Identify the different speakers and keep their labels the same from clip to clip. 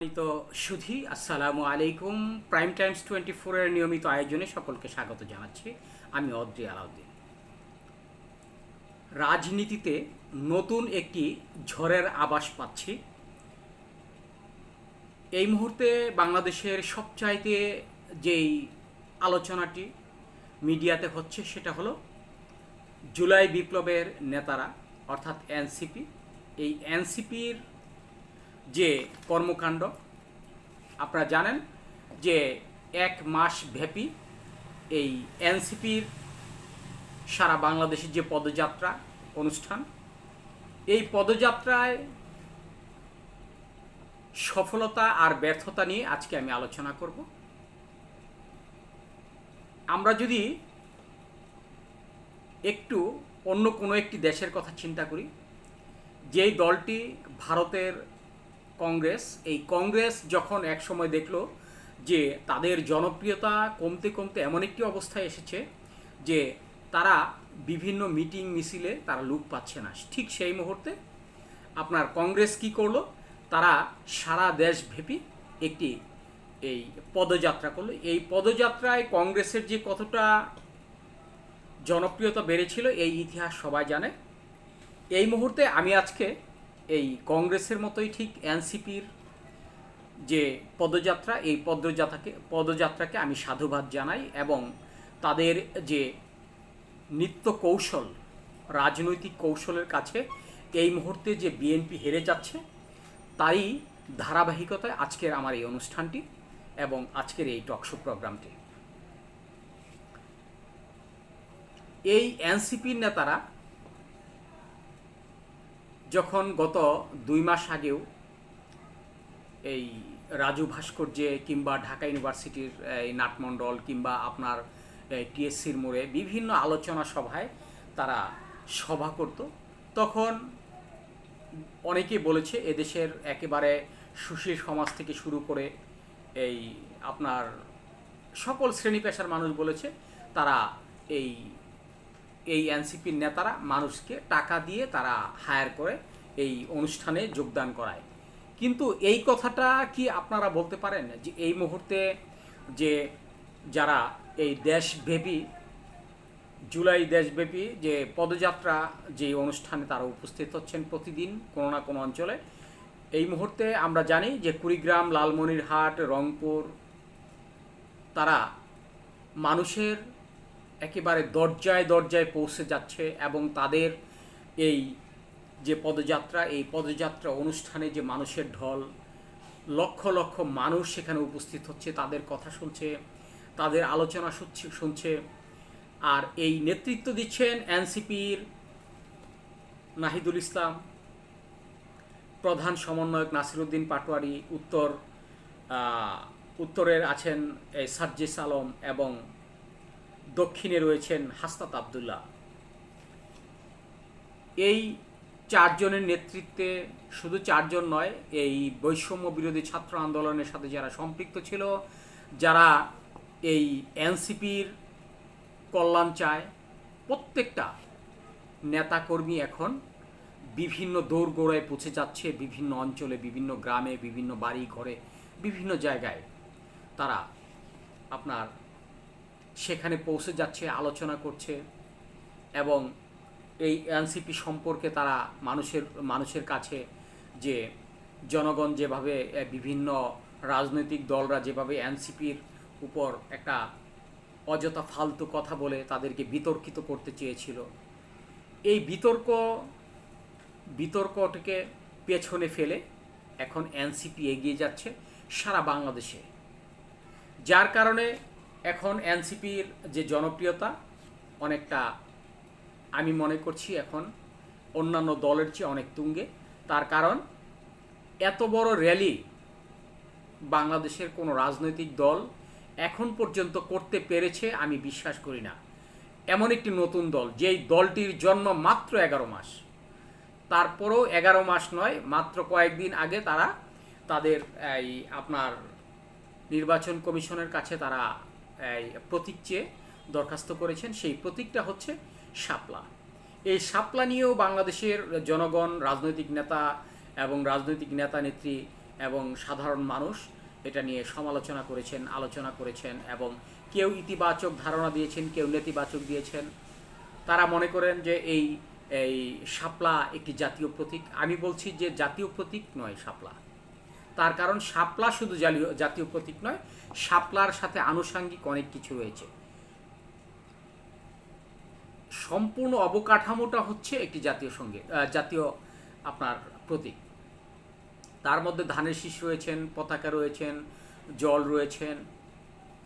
Speaker 1: সম্মানিত সুধি, আসসালামু আলাইকুম। প্রাইম টাইমস টোয়েন্টি ফোরের নিয়মিত আয়োজনে সকলকে স্বাগত জানাচ্ছি। আমি অদ্রি আলাউদ্দিন। রাজনীতিতে নতুন একটি ঝড়ের আভাস পাচ্ছি। এই মুহূর্তে বাংলাদেশের সবচাইতে যেই আলোচনাটি মিডিয়াতে হচ্ছে, সেটা হলো জুলাই বিপ্লবের নেতারা, অর্থাৎ এনসিপি। এই এনসিপির যে কর্মকাণ্ড, আপনারা জানেন যে এক মাস ব্যাপী এই এনসিপির সারা বাংলাদেশের যে পদযাত্রা অনুষ্ঠান, এই পদযাত্রায় সফলতা আর ব্যর্থতা নিয়ে আজকে আমি আলোচনা করব। আমরা যদি একটু অন্য কোনো একটি দেশের কথা চিন্তা করি, যেই দলটি ভারতের কংগ্রেস, এই কংগ্রেস যখন এক সময় দেখল যে তাদের জনপ্রিয়তা কমতে কমতে এমন একটি অবস্থায় এসেছে যে তারা বিভিন্ন মিটিং মিছিলে তারা লুক পাচ্ছে না। ঠিক সেই মুহূর্তে আপনার কংগ্রেস কি করল? তারা সারা দেশ দেশব্যাপী একটি এই পদযাত্রা করল। এই পদযাত্রায় কংগ্রেসের যে কতটা জনপ্রিয়তা বেড়েছিল, এই ইতিহাস সবাই জানে। এই মুহূর্তে আমি আজকে এই কংগ্রেসের মতোই ঠিক এনসিপির যে পদযাত্রা, এই পদযাত্রাকে পদযাত্রাকে আমি সাধুবাদ জানাই এবং তাদের যে নিত্য কৌশল, রাজনৈতিক কৌশলের কাছে এই মুহূর্তে যে বিএনপি হেরে যাচ্ছে, তারই ধারাবাহিকতায় আজকের আমার এই অনুষ্ঠানটি এবং আজকের এই টকশো প্রোগ্রামটি। এই এনসিপির নেতারা যখন গত দুই মাস আগেও এই রাজু ভাস্কর্যে কিংবা ঢাকা ইউনিভার্সিটির, এই নাটমণ্ডল কিংবা আপনার টিএসসির মোড়ে বিভিন্ন আলোচনা সভায় তারা সভা করত। তখন অনেকেই বলেছে এদেশের একেবারে সুশীল সমাজ থেকে শুরু করে এই আপনার সকল শ্রেণি পেশার মানুষ বলেছে তারা এই এই এনসিপির নেতারা মানুষকে টাকা দিয়ে তারা হায়ার করে এই অনুষ্ঠানে যোগদান করায়। কিন্তু এই কথাটা কি আপনারা বলতে পারেন যে এই মুহূর্তে যে যারা এই দেশব্যাপী, জুলাই দেশব্যাপী যে পদযাত্রা, যে অনুষ্ঠানে তারা উপস্থিত হচ্ছেন প্রতিদিন কোনো না কোনো অঞ্চলে, এই মুহূর্তে আমরা জানি যে কুড়িগ্রাম, লালমনিরহাট, রংপুর, তারা মানুষের একেবারে দরজায় দরজায় পৌঁছে যাচ্ছে এবং তাদের এই যে পদযাত্রা, এই পদযাত্রা অনুষ্ঠানে যে মানুষের ঢল, লক্ষ লক্ষ মানুষ সেখানে উপস্থিত হচ্ছে, তাদের কথা শুনছে, তাদের আলোচনা শুনছে। আর এই নেতৃত্ব দিচ্ছেন এনসিপির নাহিদুল ইসলাম, প্রধান সমন্বয়ক নাসিরুদ্দিন পাটোয়ারি, উত্তর উত্তরের আছেন সাজ্জেস আলম এবং দক্ষিণে রয়েছেন হাস্তাত আবদুল্লাহ। এই চারজনের নেতৃত্বে শুধু চারজন নয়, এই বৈষম্য বিরোধী ছাত্র আন্দোলনের সাথে যারা সম্পৃক্ত ছিল, যারা এই এনসিপির কল্যাণ চায়, প্রত্যেকটা নেতাকর্মী এখন বিভিন্ন দৌড়গোড়ায় পৌঁছে যাচ্ছে, বিভিন্ন অঞ্চলে, বিভিন্ন গ্রামে, বিভিন্ন বাড়ি ঘরে বিভিন্ন জায়গায়। তারা আপনার সেখানে পৌঁছে যাচ্ছে, আলোচনা করছে এবং এই এনসিপি সম্পর্কে তারা মানুষের মানুষের কাছে যে জনগণ যেভাবে বিভিন্ন রাজনৈতিক দলরা যেভাবে এনসিপির উপর একটা অযথা ফালতু কথা বলে তাদেরকে বিতর্কিত করতে চেয়েছিল, এই বিতর্ক, বিতর্কটিকে পেছনে ফেলে এখন এনসিপি এগিয়ে যাচ্ছে সারা বাংলাদেশে। যার কারণে এখন এনসিপির যে জনপ্রিয়তা অনেকটা আমি মনে করছি এখন অন্যান্য দলের চেয়ে অনেক তুঙ্গে। তার কারণ, এত বড় র্যালি বাংলাদেশের কোনো রাজনৈতিক দল এখন পর্যন্ত করতে পেরেছে আমি বিশ্বাস করি না। এমন একটি নতুন দল, যেই দলটির জন্ম মাত্র এগারো মাস। তারপরেও এগারো মাস নয়, মাত্র কয়েকদিন আগে তারা তাদের এই আপনার নির্বাচন কমিশনের কাছে তারা প্রতীক চেয়ে দরখাস্ত করেছেন, সেই প্রতীকটা হচ্ছে শাপলা। এই শাপলা নিয়েও বাংলাদেশের জনগণ, রাজনৈতিক নেতা এবং রাজনৈতিক নেতা নেত্রী এবং সাধারণ মানুষ এটা নিয়ে সমালোচনা করেছেন, আলোচনা করেছেন এবং কেউ ইতিবাচক ধারণা দিয়েছেন, কেউ নেতিবাচক দিয়েছেন। তারা মনে করেন যে এই এই শাপলা একটি জাতীয় প্রতীক। আমি বলছি যে জাতীয় প্রতীক নয় শাপলা। তার কারণ শাপলা শুধু জাতীয় জাতীয় প্রতীক নয় শাপলার সাথে আনুষাঙ্গিক অনেক কিছু রয়েছে। সম্পূর্ণ অবকাঠামোটা হচ্ছে একটি জাতীয় সংগীত আহ, জাতীয় আপনার প্রতীক। তার মধ্যে ধানের শীষ রয়েছেন পতাকা রয়েছেন জল রয়েছেন।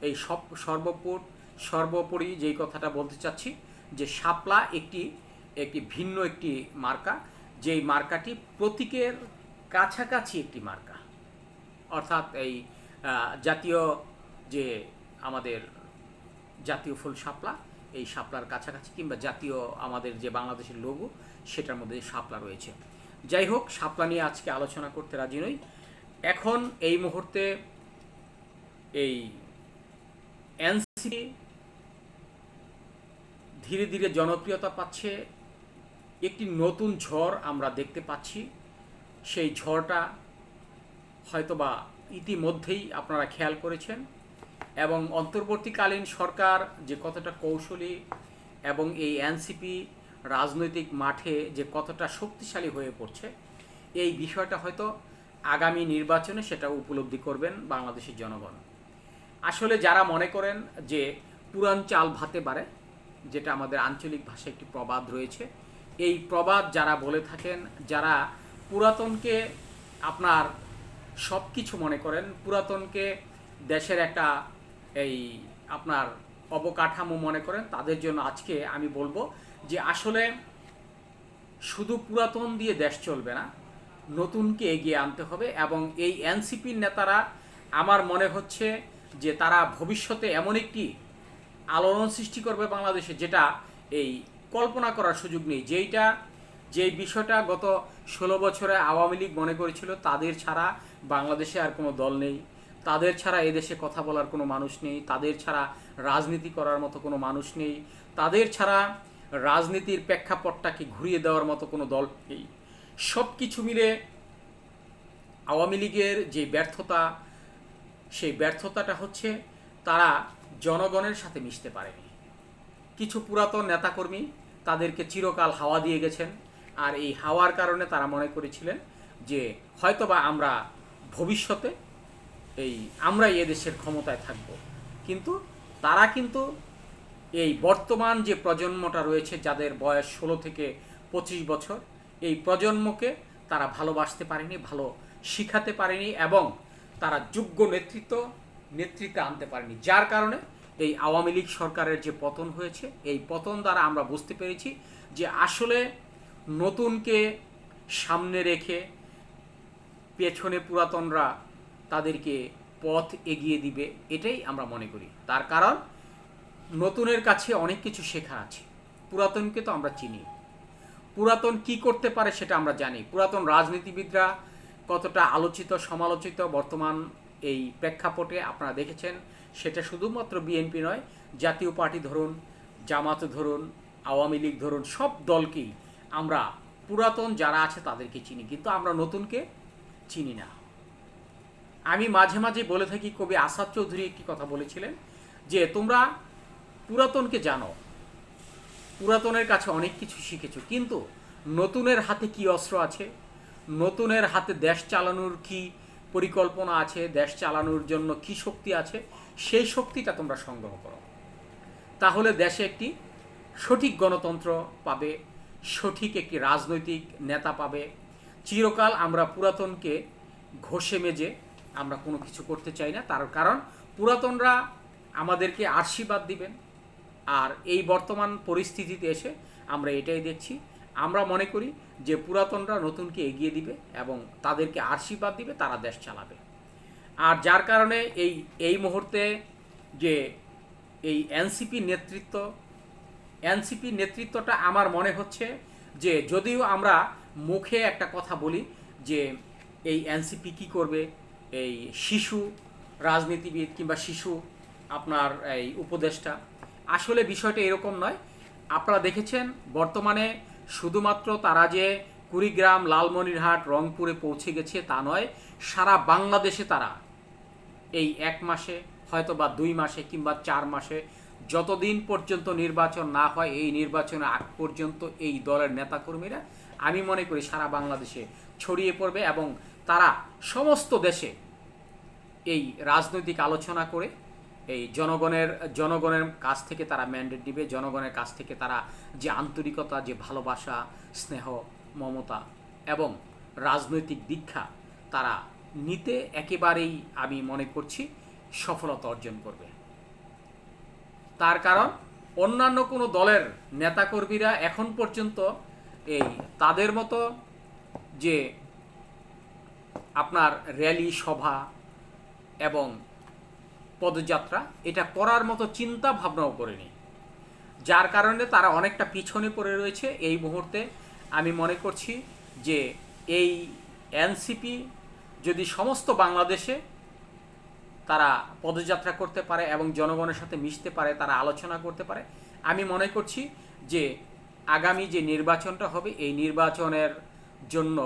Speaker 1: এই সব সর্বপুর সর্বোপরি যেই কথাটা বলতে চাচ্ছি যে শাপলা একটি একটি ভিন্ন একটি মার্কা যেই মার্কাটি প্রতীকের কাছাকাছি একটি মার্কা। অর্থাৎ এই জাতীয় যে আমাদের জাতীয় ফুল শাপলা, এই শাপলার কাছাকাছি কিংবা জাতীয় আমাদের যে বাংলাদেশের লোগো সেটার মধ্যে শাপলা রয়েছে। যাই হোক, শাপলা নিয়ে আজকে আলোচনা করতে রাজি নই। এখন এই মুহূর্তে এই এনসি ধীরে ধীরে জনপ্রিয়তা পাচ্ছে। একটি নতুন ঝড় আমরা দেখতে পাচ্ছি। সেই ঝড়টা হয়তোবা ইতিমধ্যেই আপনারা খেয়াল করেছেন এবং অন্তর্বর্তীকালীন সরকার যে কতটা কৌশলী এবং এই এনসিপি রাজনৈতিক মাঠে যে কতটা শক্তিশালী হয়ে পড়ছে, এই বিষয়টা হয়তো আগামী নির্বাচনে সেটা উপলব্ধি করবেন বাংলাদেশের জনগণ। আসলে যারা মনে করেন যে পুরান চাল ভাতে পারে যেটা আমাদের আঞ্চলিক ভাষায় একটি প্রবাদ রয়েছে, এই প্রবাদ যারা বলে থাকেন, যারা পুরাতনকে আপনার সব কিছু মনে করেন, পুরাতনকে দেশের একটা এই আপনার অবকাঠামো মনে করেন, তাদের জন্য আজকে আমি বলব যে আসলে শুধু পুরাতন দিয়ে দেশ চলবে না, নতুনকে এগিয়ে আনতে হবে এবং এই এনসিপির নেতারা আমার মনে হচ্ছে যে তারা ভবিষ্যতে এমন একটি আলোড়ন সৃষ্টি করবে বাংলাদেশে যেটা এই কল্পনা করার সুযোগ নেই, যেইটা যেই বিষয়টা গত ষোলো বছরে আওয়ামী লীগ মনে করেছিল, তাদের ছাড়া বাংলাদেশে আর কোনো দল নেই। তাদের ছাড়া এদেশে কথা বলার কোনো মানুষ নেই। তাদের ছাড়া রাজনীতি করার মতো কোনো মানুষ নেই। তাদের ছাড়া রাজনীতির প্রেক্ষাপটটাকে ঘুরিয়ে দেওয়ার মতো কোনো দল নেই। সব কিছু মিলে আওয়ামী লীগের যে ব্যর্থতা, সেই ব্যর্থতাটা হচ্ছে তারা জনগণের সাথে মিশতে পারেনি। কিছু পুরাতন নেতাকর্মী তাদেরকে চিরকাল হাওয়া দিয়ে গেছেন। আর এই হাওয়ার কারণে তারা মনে করেছিলেন যে হয়তোবা আমরা ভবিষ্যতে এই আমরাই এদেশের ক্ষমতায় থাকব। কিন্তু তারা কিন্তু এই বর্তমান যে প্রজন্মটা রয়েছে, যাদের বয়স ষোলো থেকে পঁচিশ বছর, এই প্রজন্মকে তারা ভালোবাসতে পারেনি, ভালো শিখাতে পারেনি এবং তারা যোগ্য নেতৃত্ব, নেতৃত্বে আনতে পারেনি। যার কারণে এই আওয়ামী লীগ সরকারের যে পতন হয়েছে, এই পতন দ্বারা আমরা বুঝতে পেরেছি যে আসলে নতুনকে সামনে রেখে পেছনে পুরাতনরা তাদেরকে পথ এগিয়ে দিবে, এটাই আমরা মনে করি। তার কারণ, নতুনের কাছে অনেক কিছু শেখা আছে। পুরাতনকে তো আমরা চিনি। পুরাতন কি করতে পারে সেটা আমরা জানি। পুরাতন রাজনীতিবিদরা কতটা আলোচিত, সমালোচিত বর্তমান এই প্রেক্ষাপটে আপনারা দেখেছেন। সেটা শুধুমাত্র বিএনপি নয়, জাতীয় পার্টি ধরুন, জামাত ধরুন, আওয়ামী লীগ ধরুন, সব দলকেই আমরা পুরাতন যারা আছে তাদেরকে চিনি, কিন্তু আমরা নতুনকে চিনি না। আমি মাঝে মাঝে বলে থাকি, কবি আসাদ চৌধুরী একটি কথা বলেছিলেন যে, তোমরা পুরাতনকে জানো, পুরাতনের কাছে অনেক কিছু শিখেছো, কিন্তু নতুনের হাতে কি অস্ত্র আছে? নতুনের হাতে দেশ চালানোর কি পরিকল্পনা আছে? দেশ চালানোর জন্য কি শক্তি আছে? সেই শক্তিটা তোমরা সংগ্রহ করো। তাহলে দেশে একটি সঠিক গণতন্ত্র পাবে সঠিক একটি রাজনৈতিক নেতা পাবে। চিরকাল আমরা পুরাতনকে ঘষে মেজে আমরা কোনো কিছু করতে চাই না। তার কারণ পুরাতনরা আমাদেরকে আশীর্বাদ দিবেন। আর এই বর্তমান পরিস্থিতিতে এসে আমরা এটাই দেখছি। আমরা মনে করি যে পুরাতনরা নতুনকে এগিয়ে দিবে এবং তাদেরকে আশীর্বাদ দিবে, তারা দেশ চালাবে। আর যার কারণে এই এই মুহূর্তে যে এই এনসিপি নেতৃত্ব এনসিপি নেতৃত্বটা আমার মনে হচ্ছে যে যদিও আমরা মুখে একটা কথা বলি যে এই এনসিপি কি করবে, এই শিশু রাজনীতিবিদ কিংবা শিশু আপনার এই উপদেষ্টা, আসলে বিষয়টা এরকম নয়। আপনারা দেখেছেন বর্তমানে শুধুমাত্র তারা যে কুড়িগ্রাম, লালমনিরহাট, রংপুরে পৌঁছে গেছে তা নয়, সারা বাংলাদেশে তারা এই এক মাসে হয়তো বা দুই মাসে কিংবা চার মাসে যতদিন পর্যন্ত নির্বাচন না হয়, এই নির্বাচনের আগ পর্যন্ত এই দলের নেতাকর্মীরা, আমি মনে করি সারা বাংলাদেশে ছড়িয়ে পড়বে এবং তারা সমস্ত দেশে এই রাজনৈতিক আলোচনা করে, এই জনগণের জনগণের কাছ থেকে তারা ম্যান্ডেট দিবে, জনগণের কাছ থেকে তারা যে আন্তরিকতা, যে ভালোবাসা, স্নেহ, মমতা এবং রাজনৈতিক দীক্ষা তারা নিতে একেবারেই আমি মনে করছি সফলতা অর্জন করবে। তার কারণ অন্যান্য কোনো দলের নেতাকর্মীরা এখন পর্যন্ত এই তাদের মতো যে আপনার র্যালি সভা এবং পদযাত্রা, এটা করার মতো চিন্তা ভাবনাও করেনি। যার কারণে তারা অনেকটা পিছনে পড়ে রয়েছে এই মুহূর্তে। আমি মনে করছি যে এই এনসিপি যদি সমস্ত বাংলাদেশে তারা পদযাত্রা করতে পারে এবং জনগণের সাথে মিশতে পারে, তারা আলোচনা করতে পারে। আমি মনে করছি যে আগামী যে নির্বাচনটা হবে, এই নির্বাচনের জন্য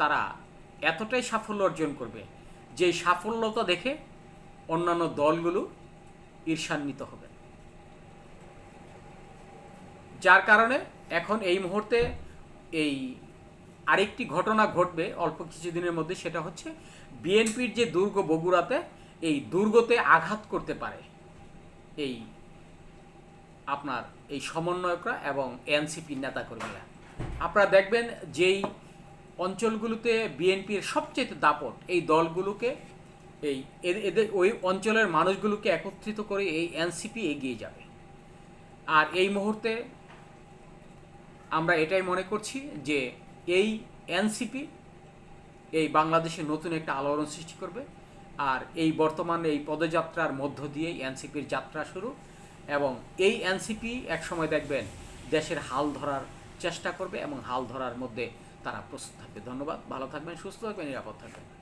Speaker 1: তারা এতটাই সাফল্য অর্জন করবে যে সাফল্যতা দেখে অন্যান্য দলগুলো ঈর্ষান্বিত হবে। যার কারণে এখন এই মুহূর্তে এই আরেকটি ঘটনা ঘটবে অল্প কিছুদিনের মধ্যে, সেটা হচ্ছে বিএনপির যে দুর্গ বগুড়াতে, এই দুর্গতে আঘাত করতে পারে এই আপনার, এই সমন্বয়করা এবং এনসিপির নেতাকর্মীরা। আপনারা দেখবেন যেই অঞ্চলগুলোতে বিএনপির সবচেয়ে দাপট, এই দলগুলোকে, এই এদের- ওই অঞ্চলের মানুষগুলোকে একত্রিত করে এই এনসিপি এগিয়ে যাবে। আর এই মুহূর্তে আমরা এটাই মনে করছি যে এই এনসিপি এই বাংলাদেশে নতুন একটা আলোড়ন সৃষ্টি করবে। আর এই বর্তমানে এই পদযাত্রার মধ্য দিয়ে এনসিপির যাত্রা শুরু এবং এই এনসিপি একসময় দেখবেন দেশের হাল ধরার চেষ্টা করবে এবং হাল ধরার মধ্যে তারা প্রস্তুত থাকবে। ধন্যবাদ, ভালো থাকবেন, সুস্থ থাকবেন, নিরাপদ থাকবেন।